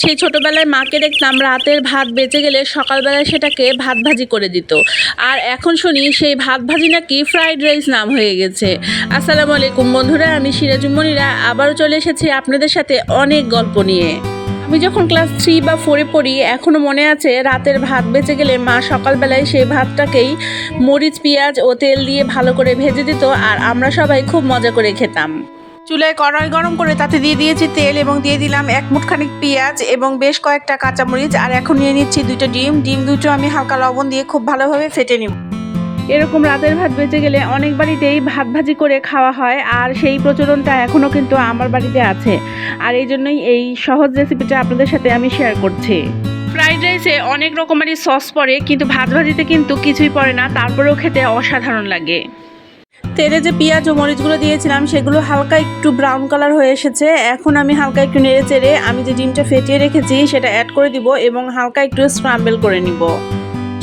সেই ছোটোবেলায় মাকে দেখতাম রাতের ভাত বেঁচে গেলে সকালবেলায় সেটাকে ভাত ভাজি করে দিত। আর এখন শুনি সেই ভাত ভাজি নাকি ফ্রাইড রাইস নাম হয়ে গেছে। আসসালামু আলাইকুম বন্ধুরা, আমি সিরাজুমনিরা আবারও চলে এসেছি আপনাদের সাথে অনেক গল্প নিয়ে। আমি যখন ক্লাস থ্রি বা ফোরে পড়ি এখনও মনে আছে রাতের ভাত বেঁচে গেলে মা সকালবেলায় সেই ভাতটাকেই মরিচ, পেঁয়াজ ও তেল দিয়ে ভালো করে ভেজে দিত আর আমরা সবাই খুব মজা করে খেতাম। চুলায় কড়াই গরম করে তাতে দিয়ে দিয়েছি তেল এবং দিয়ে দিলাম এক মুঠখানিক পেঁয়াজ এবং বেশ কয়েকটা কাঁচামরিচ। আর এখন নিয়ে নিচ্ছি দুটো ডিম। ডিম দুটো আমি হালকা লবণ দিয়ে খুব ভালোভাবে ফেটে নিব। এরকম রাতের ভাত বেঁচে গেলে অনেক বাড়িতেই ভাত ভাজি করে খাওয়া হয়। আর সেই প্রচলনটা এখনও কিন্তু আমার বাড়িতে আছে। আর এই জন্যই এই সহজ রেসিপিটা আপনাদের সাথে আমি শেয়ার করছি। ফ্রাইড রাইসে অনেক রকমেরই সস পড়ে, কিন্তু ভাত ভাজিতে কিন্তু কিছুই পড়ে না। তারপরেও খেতে অসাধারণ লাগে। তেলে যে পেঁয়াজ ও মরিচগুলো দিয়েছিলাম, সেগুলো হালকা একটু ব্রাউন কালার হয়ে এসেছে। এখন আমি হালকা একটু নেড়ে চেড়ে আমি যে ডিমটা ফেটিয়ে রেখেছি, সেটা অ্যাড করে দিব এবং হালকা একটু স্ক্রাম্বেল করে নিব।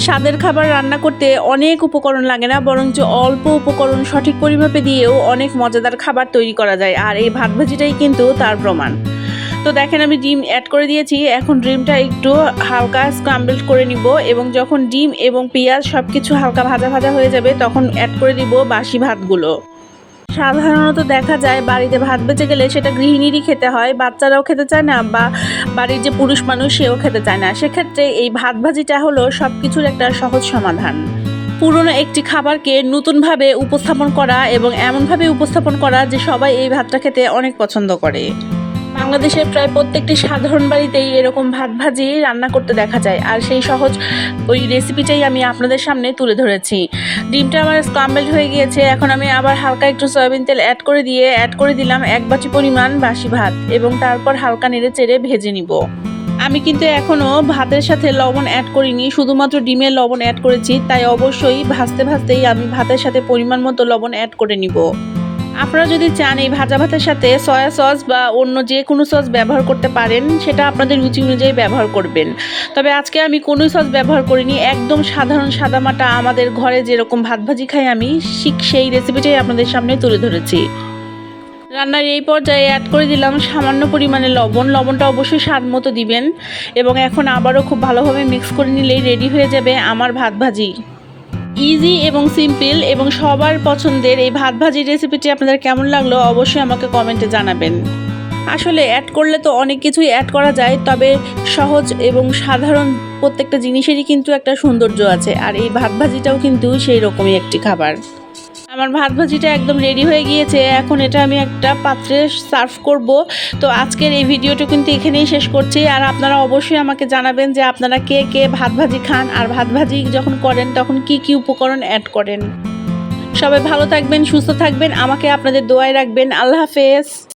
স্বাদের খাবার রান্না করতে অনেক উপকরণ লাগে না, বরঞ্চ অল্প উপকরণ সঠিক পরিমাপে দিয়েও অনেক মজাদার খাবার তৈরি করা যায়। আর এই ভাত ভাজিটাই কিন্তু তার প্রমাণ। তো দেখেন আমি ডিম অ্যাড করে দিয়েছি। এখন ডিমটা একটু হালকা স্ক্রাম্বল করে নিব এবং যখন ডিম এবং পেঁয়াজ সব কিছু হালকা ভাজা ভাজা হয়ে যাবে, তখন অ্যাড করে দিব বাসি ভাতগুলো। সাধারণত দেখা যায় বাড়িতে ভাত বেঁচে গেলে সেটা গৃহিণীরই খেতে হয়, বাচ্চারাও খেতে চায় না বা বাড়ির যে পুরুষ মানুষ সেও খেতে চায় না। সেক্ষেত্রে এই ভাত ভাজিটা হলো সব কিছুর একটা সহজ সমাধান। পুরনো একটি খাবারকে নতুনভাবে উপস্থাপন করা এবং এমনভাবে উপস্থাপন করা যে সবাই এই ভাতটা খেতে অনেক পছন্দ করে। বাংলাদেশের প্রায় প্রত্যেকটি সাধারণ বাড়িতেই এরকম ভাত ভাজি রান্না করতে দেখা যায়। আর সেই সহজ ওই রেসিপিটাই আমি আপনাদের সামনে তুলে ধরেছি। ডিমটা আমার স্ক্রাম্বেলড হয়ে গিয়েছে। এখন আমি আবার হালকা একটু সয়াবিন তেল অ্যাড করে দিয়ে অ্যাড করে দিলাম এক বাটি পরিমাণ বাসি ভাত এবং তারপর হালকা নেড়ে চেড়ে ভেজে নিব। আমি কিন্তু এখনও ভাতের সাথে লবণ অ্যাড করিনি। শুধুমাত্র ডিমের লবণ অ্যাড করেছি। তাই অবশ্যই ভাজতে ভাজতেই আমি ভাতের সাথে পরিমাণ মতো লবণ অ্যাড করে নিব। আপনারা যদি চান এই ভাজা ভাতের সাথে সয়া সস বা অন্য যে কোনো সস ব্যবহার করতে পারেন, সেটা আপনাদের রুচি অনুযায়ী ব্যবহার করবেন। তবে আজকে আমি কোনো সস ব্যবহার করিনি, একদম সাধারণ সাদামাটা আমাদের ঘরে যেরকম ভাত ভাজি খাই আমি, ঠিক সেই রেসিপিটাই আপনাদের সামনে তুলে ধরেছি। রান্নার এই পর্যায়ে অ্যাড করে দিলাম সামান্য পরিমাণে লবণ। লবণটা অবশ্যই স্বাদ মতো দিবেন এবং এখন আবারও খুব ভালোভাবে মিক্স করে নিলেই রেডি হয়ে যাবে আমার ভাত ভাজি। ইজি এবং সিম্পল এবং সবার পছন্দের এই ভাত ভাজি রেসিপিটি আপনাদের কেমন লাগল অবশ্যই আমাকে কমেন্টে জানাবেন। আসলে অ্যাড করলে তো অনেক কিছুই অ্যাড করা যায়, তবে সহজ এবং সাধারণ প্রত্যেকটা জিনিসেরই কিন্তু একটা সৌন্দর্য আছে, আর এই ভাত ভাজিটাও কিন্তু সেই রকমই একটি খাবার। আমার ভাত ভাজিটা একদম রেডি হয়ে গিয়েছে। এখন এটা আমি একটা পাত্রে সার্ভ করব। তো আজকের এই ভিডিওটা কিন্তু এখানেই শেষ করছি। আর আপনারা অবশ্যই আমাকে জানাবেন যে আপনারা কে কে ভাত ভাজি খান আর ভাত ভাজি যখন করেন তখন কি কি উপকরণ অ্যাড করেন। সবাই ভালো থাকবেন, সুস্থ থাকবেন। আমাকে আপনাদের দোয়ায় রাখবেন। আল্লাহ হাফেজ।